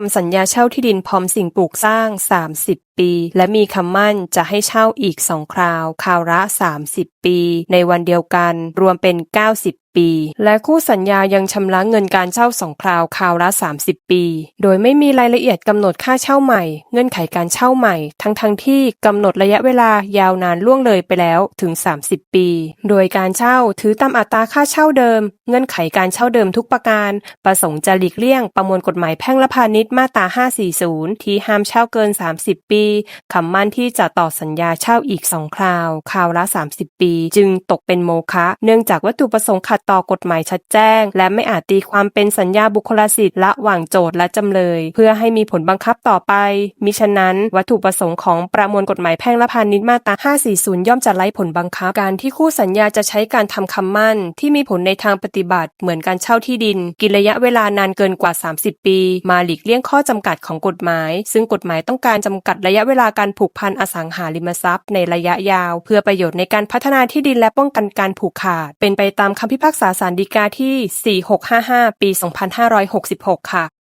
ทำสัญญาเช่าที่ดินพร้อมสิ่งปลูกสร้าง 30 ปี และมีคำมั่นจะให้เช่าอีก2คราว คราวละ 30 ปี ในวันเดียวกัน รวมเป็น 90 ปี และคู่สัญญายังชำระเงินการเช่าสองคราวคราวละ 30 ปี โดยไม่มีรายละเอียดกำหนดค่าเช่าใหม่ เงื่อนไขการเช่าใหม่ ทั้งทั้งที่กำหนดระยะเวลายาวนานล่วงเลยไปแล้วถึง 30 ปี โดยการเช่าถือตามอัตราค่าเช่าเดิม เงื่อนไขการเช่าเดิมทุกประการ ประสงค์จะหลีกเลี่ยงประมวลกฎหมายแพ่งและพาณิชย์มาตรา 540 ที่ห้ามเช่าเกิน 30 ปีคำมั่นที่จะต่อสัญญาเช่าอีก2คราว คราวละ 30 ปี จึงตกเป็นโมฆะเนื่องจากวัตถุประสงค์ขัดต่อกฎหมายชัดแจ้ง และไม่อาจตีความเป็นสัญญาบุคลสิทธิ์ระหว่างโจทย์และจำเลย เพื่อให้มีผลบังคับต่อไป มิฉะนั้น วัตถุประสงค์ของประมวลกฎหมายแพ่งและพาณิชย์มาตรา 540 ย่อมจะไร้ผลบังคับ การที่คู่สัญญาจะใช้การทำคำมั่น ที่มีผลในทางปฏิบัติ เหมือนการเช่าที่ดิน กินระยะเวลานานเกินกว่า 30 ปี มาหลีกเลี่ยงข้อจำกัดของกฎหมาย ซึ่งกฎหมายต้องการจำกัดระยะเวลาการผูกพันอสังหาริมทรัพย์ในระยะยาว เพื่อประโยชน์ในการพัฒนาที่ดินและป้องกันการผูกขาด เป็นไปตามคำพิพากษาษาศาลฎีกาที่ 4655 ปี 2566 ค่ะ